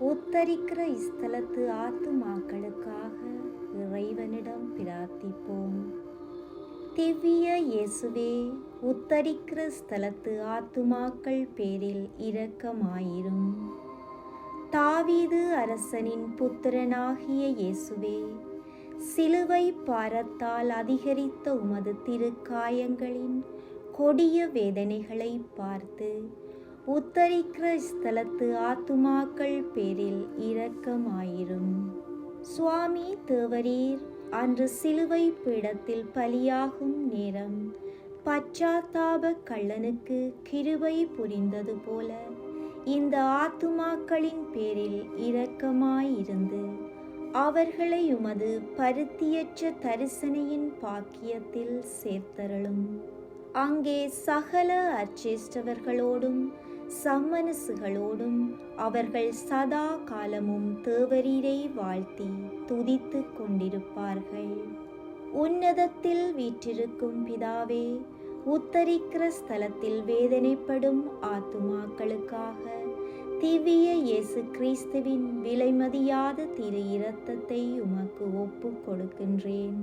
உத்தரிக்கிற இஸ்தலத்து ஆத்துமாக்களுக்காக இறைவனிடம் பிரார்த்திப்போம். திவ்ய இயேசுவே உத்தரிக்கிற ஸ்தலத்து ஆத்துமாக்கள் பேரில் இரக்கமாயிரும். தாவீது அரசனின் புத்திரனாகிய இயேசுவே சிலுவை பாரத்தால் அதிகரித்த உமது திருக்காயங்களின் கொடிய வேதனைகளை பார்த்து உத்தரிக்கிற ஸ்தலத்து ஆத்துமாக்கள் பேரில் இரக்கமாயிரும். சுவாமி தேவரீர் அன்று சிலுவை பீடத்தில் பலியாகும் நேரம் பச்சாத்தாப கள்ளனுக்கு கிருபை புரிந்தது போல இந்த ஆத்துமாக்களின் பேரில் இரக்கமாயிருந்து அவர்களை உமது பருத்தியற்ற தரிசனையின் பாக்கியத்தில் சேர்த்தருளும். அங்கே சகல அர்ச்சேஷ்டவர்களோடும் சம்மனசுகளோடும் அவர்கள் சதா காலமும் தேவரீரை வாழ்த்தி துதித்து கொண்டிருப்பார்கள். உன்னதத்தில் வீற்றிருக்கும் பிதாவே உத்தரிக்கிற ஸ்தலத்தில் வேதனைப்படும் ஆத்துமாக்களுக்காக திவ்ய இயேசு கிறிஸ்துவின் விலைமதியாத திரு இரத்தத்தை உமக்கு ஒப்பு கொடுக்கின்றேன்.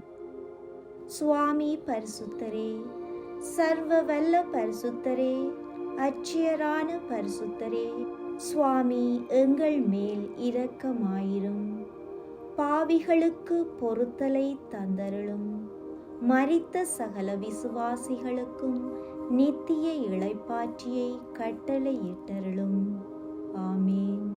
சுவாமி பரிசுத்தரே சர்வ வல்ல பரிசுத்தரே அச்சியரான பரிசுத்தரே சுவாமி எங்கள் மேல் இரக்கமாயிரும். பாவிகளுக்கு பொறுத்தலை தந்தருளும். மறித்த சகல விசுவாசிகளுக்கும் நித்திய இளைப்பாற்றியை கட்டளையிட்டருளும். ஆமேன்.